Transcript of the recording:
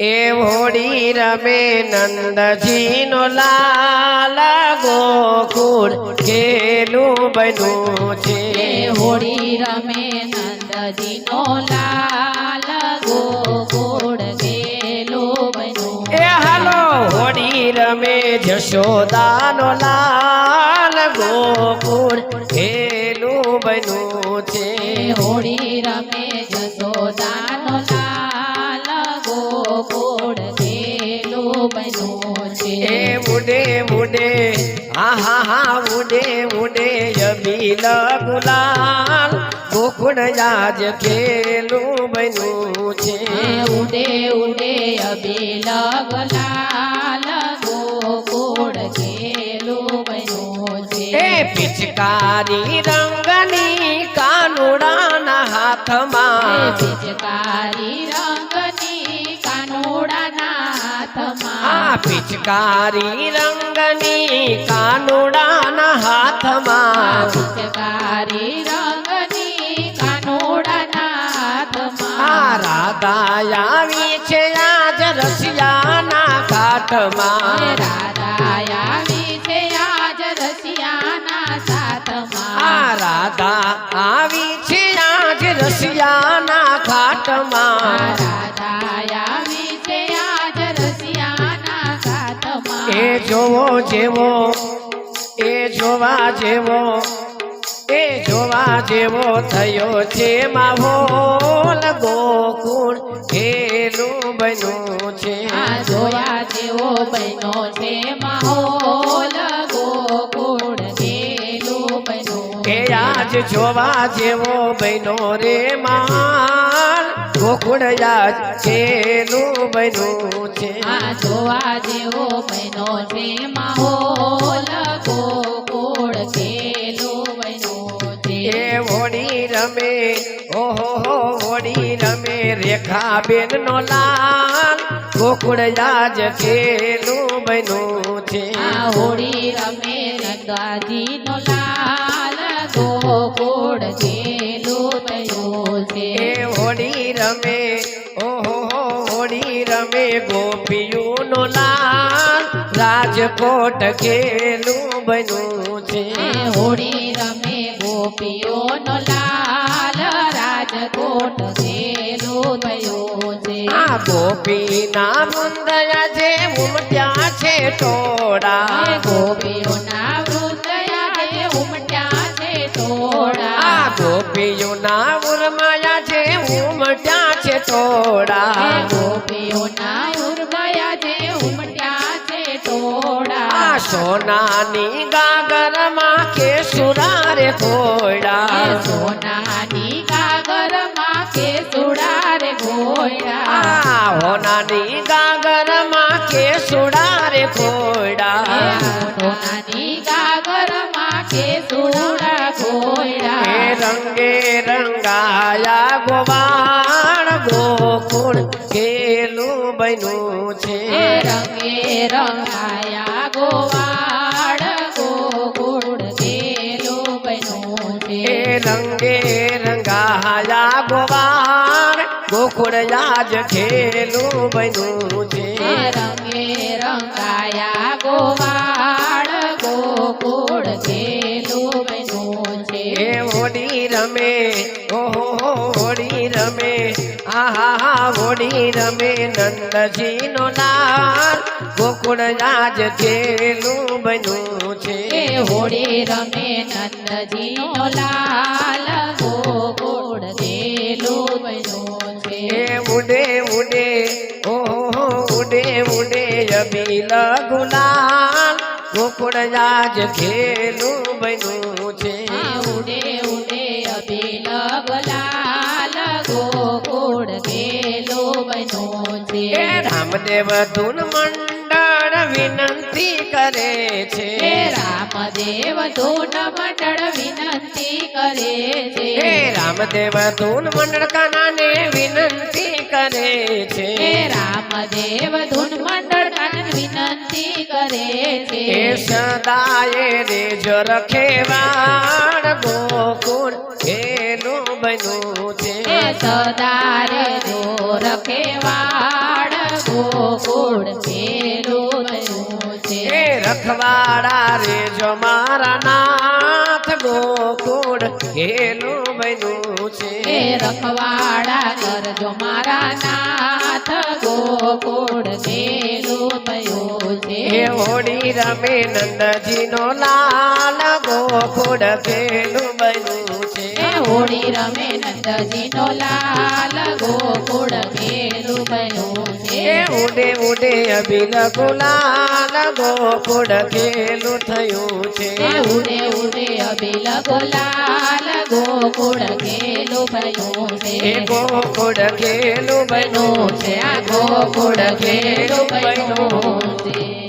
એ હોડી રમે નંદજીનો લાલ ગોકુળ કેલું બન્યું છે. હોળી રમે નંદજીનો લાલ ગોકુળ ગેલો બન્યો એ હાલો હોડી રમે જશોદાનો લાલ ગોકુળ કેલું બન્યું છે. હોળી રમે જશોદાનો છે એ મુડે મુડે હા હા હા મુડે મુડે યબીલ ગુલાલ. ગોકુળ આજ ખેલું બન્યું છે. ઉડે ઉડે અબીલ ગુલાલ. ગોકુળ ખેલું બન્યું છે. એ પિચકારી રંગની કાનુડાના હાથમાં. પિચકારી પિચકારી રંગની કાનુડાના હાથમાં પિચકારી રંગની કાનુડાના હાથમાં રાધા આવી છે આજ રસિયાના કાઠમાં રાધા આવી છે આજ રસિયાના સાથમાં રાધા આવી છે આજ રસિયાના ઘાટમાં જોવો જેવો એ જોવા જેવો એ જોવા જેવો થયો છે માહોલ ગોકુળ ખેલું બન્યું છે. આ જોવા જેવો બન્યો છે માહોલ ગોકુળ ગેલો બન્યો કે આજ જોવા જેવો બનો રે માલ ગોકુળ આજ ખેલું બન્યું છે. આ જોવા જેવો બનો છે માહોલ ગોકુળ ગેલો બન્યો છે. એ હોડી રમે ઓહો હો હોડી રમે રેખા બેન નો લાલ ગોકુળ આજ ખેલું બન્યું છે. આ હોળી રમે રંગાજીનો લાલ ગોકુળ છે હોડી રમે ઓહો હોળી રમે ગોપીઓનો લાલ. રાજકોટ કેલું બન્યું છે. હોળી રમે ગોપીઓનો લાલ. રાજકોટ કેલું થયો છે. આ ગોપીના મુંદયા જે ઉમટ્યા છે ટોળા. ગોપીઓના વૃંદયા જે ઉમટ્યા છે ટોળા. ગોપીઓના એ ટોળા ગોપીઓના ઉર્મયા જે ઉમટ્યા છે ટોળા. આ સોનાની ગાગરમાં કે સુરારે ઘોડા સોનાની ગાગરમાં કે સુડારે ઘોડા હોનાની ગાગરમાં કે સુડારે બન્યું છે રંગે રંગાયા ગોવાડ ગોકુળ ગેલો બન્યો છે રંગે રંગાયા ગોવાળ ગોકુળ આજ ખેલું બન્યું છે. રંગે રંગાયા ગોવાડ ગોકુળ ગેલો બન્યો છે મોડી રમે હોડી રમે નંદજી નો લાલ ગોકુળ આજ ખેલું બન્યું છે. હોળી રમે નંદજીનો લાલ. ગોકુળ ગેલો બન્યો છે. ઉડે ઉડે ઓહો ઉડે ઉડે અબીલ ગુલાલ. ગોકુળ રાજ ખેલું બન્યું છે. ઉડે રામદેવ ધૂન મંડળ વિનંતી કરે છે. હે રામદેવ ધૂન મંડળ વિનંતી કરે છે. હે રામદેવ ધૂન મંડળ કાનાને વિનંતી કરે છે. હે રામદેવ ધૂન મંડળ વિનંતી કરે છે. એ સદાય રે જો રખેવાણ ગોકુળ એનું બન્યું છે. સદાય જો રખેવાડ રખવાડા રે જો મારા નાથ ગોકુળ ખેલું બન્યું છે. રખવાડા કરજો મારા નાથ ગોકુળ ખેલું થયું છે. હોડી રમે નંદજીનો લાલ ગોકુળ ભેલું બન્યું છે. હોળી રમે નંદજીનો લાલ ગોકુળ ભેલું બન્યું એ ઉડે ઉડે અભિન ગુલાલ ગોકુળ ખેલું થયું એ છે. ઉડે ઉડે અબિલ ગુલાલ ગોકુળ ખેલું ભયું એ છે ગોકુળ ખેલું બન્યું બન્યું છે આ ગોકુળ ખેલું બન્યું છે.